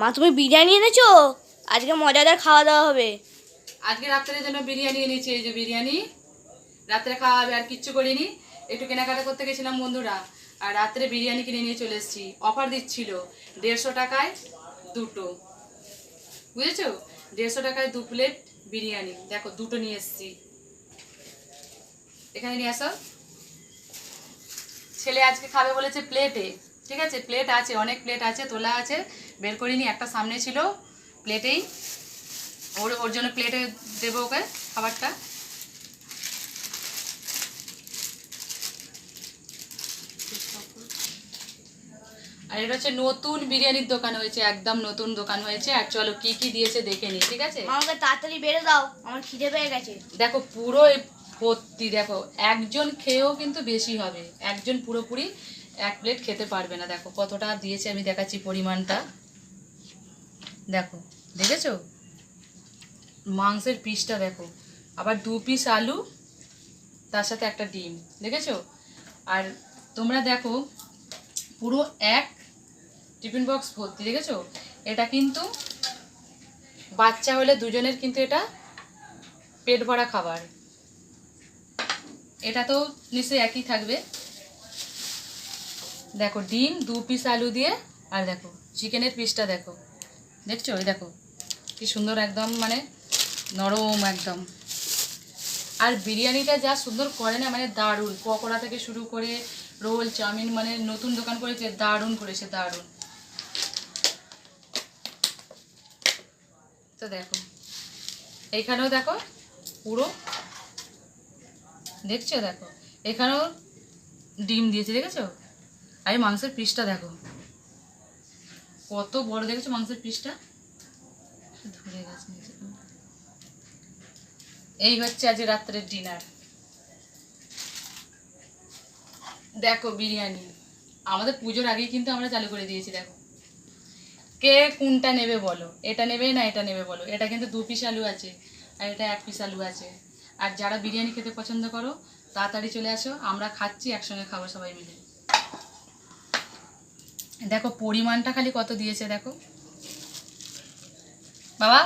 মা, তুমি বিরিয়ানি এনেছো? আজকে মজাদার খাওয়া দাওয়া হবে। আজকে রাত্রের জন্য বিরিয়ানি এনেছি, এই যে বিরিয়ানি। রাত্রে খাওয়া হবে, আর কিচ্ছু করিনি। একটু কেনাকাটা করতে গেছিলাম বন্ধুরা, আর রাত্রে বিরিয়ানি কিনে নিয়ে চলে এসেছি। অফার দিচ্ছিল, দেড়শো টাকায় দুটো। বুঝেছ? দেড়শো টাকায় দু প্লেট বিরিয়ানি। দেখো, দুটো নিয়ে এসেছি। এখানে নিয়ে আসো। ছেলে আজকে খাবে বলেছে প্লেটে ঠিক আছে প্লেট আছে অনেক প্লেট আছে তোলা আছে বের করিনি একটা সামনে ছিল প্লেটেই ওর ওর জন্য প্লেটে দেবো ওকে খাবারটা। আর এটা হচ্ছে নতুন বিরিয়ানির দোকান হয়েছে একদম নতুন দোকান হয়েছে। আর চলো কি কি দিয়েছে দেখে নি ঠিক আছে? আমাকে তাড়াতাড়ি বেড়ে দাও আমার খিদে পেয়ে গেছে। দেখো পুরো ভর্তি দেখো একজন খেয়েও কিন্তু বেশি হবে একজন পুরোপুরি এক প্লেট খেতে পারবে না, দেখো কতটা দিয়েছে আমি দেখাচ্ছি পরিমাণটা। দেখো, দেখেছ? মাংসের পিসটা দেখো, আবার দু পিস আলু, তার সাথে একটা ডিম, দেখেছ? আর তোমরা দেখো, পুরো এক টিফিন বক্স ভর্তি, দেখেছ? এটা কিন্তু বাচ্চা হলে দুজনের কিন্তু এটা পেট ভরা খাবার। এটা তো নিশ্চয়ই একই থাকবে। দেখো ডিম, দু পিস আলু দিয়ে, আর দেখো চিকেনের পিসটা দেখো। দেখছ? ওই দেখো, কি সুন্দর একদম মানে নরম একদম। আর বিরিয়ানিটা যা সুন্দর করে না মানে দারুণ। পকোড়া থেকে শুরু করে রোল চাউমিন মানে নতুন দোকান করেছে, দারুণ করেছে, দারুণ। তো দেখো এইখানেও দেখো পুরো, দেখছ? দেখো, এখানেও ডিম দিয়েছে, দেখেছ? আর মাংসের পিসটা দেখো। কত বড় দেখেছ মাংসের পিসটা? ধরে গেছে। এই হচ্ছে আজ রাত্রের ডিনার দেখো বিরিয়ানি। আমাদের পুজোর আগেই কিন্তু আমরা চালু করে দিয়েছি, দেখো। কে কোনটা নেবে বলো? এটা নেবে না এটা নেবে বলো? এটা কিন্তু দু পিস আলু আছে আর এটা এক পিস আলু আছে। আর যারা বিরিয়ানি খেতে পছন্দ করো, তাড়াতাড়ি চলে আসো। আমরা খাচ্ছি, একসঙ্গে খাব সবাই মিলে। দেখো পরিমাণটা খালি কত দিয়েছে দেখো। বাবা